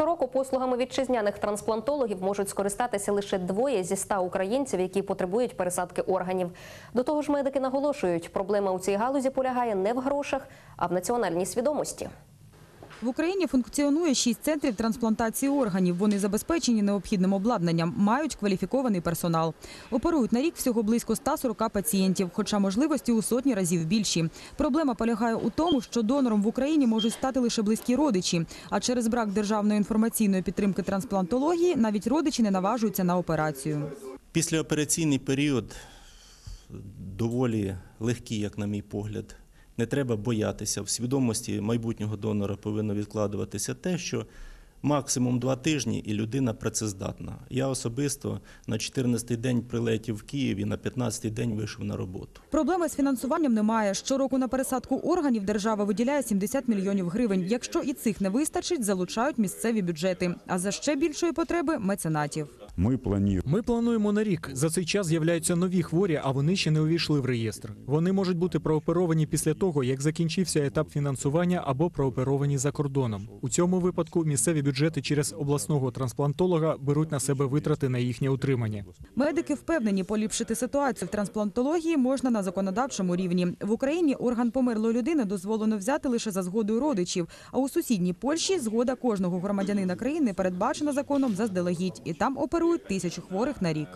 Щороку послугами вітчизняних трансплантологів можуть скористатися лише двоє зі ста українців, які потребують пересадки органів. До того ж, медики наголошують, проблема у цій галузі полягає не в грошах, а в національній свідомості. В Україні функціонує шість центрів трансплантації органів. Вони забезпечені необхідним обладнанням, мають кваліфікований персонал. Оперують на рік всього близько 140 пацієнтів, хоча можливості у сотні разів більші. Проблема полягає у тому, що донором в Україні можуть стати лише близькі родичі. А через брак державної інформаційної підтримки трансплантології навіть родичі не наважуються на операцію. Післяопераційний період доволі легкий, як на мій погляд. Не треба боятися. В свідомості майбутнього донора повинно відкладуватися те, що максимум два тижні і людина працездатна. Я особисто на 14-й день прилетів в Київ і на 15-й день вийшов на роботу. Проблеми з фінансуванням немає. Щороку на пересадку органів держава виділяє 70 мільйонів гривень. Якщо і цих не вистачить, залучають місцеві бюджети. А за ще більшої потреби меценатів. Ми плануємо Ми плануємо на рік. За цей час з'являються нові хворі, а вони ще не увійшли в реєстр. Вони можуть бути прооперовані після того, як закінчився етап фінансування або прооперовані за кордоном. У цьому випадку місцеві бюджети через обласного трансплантолога беруть на себе витрати на їхнє утримання. Медики впевнені, поліпшити ситуацію в трансплантології можна на законодавчому рівні. В Україні орган померлої людини дозволено взяти лише за згодою родичів. А у сусідній Польщі згода кожного громадянина країни передбачена законом заздалегідь, і там оперують тисячу хворих на рік.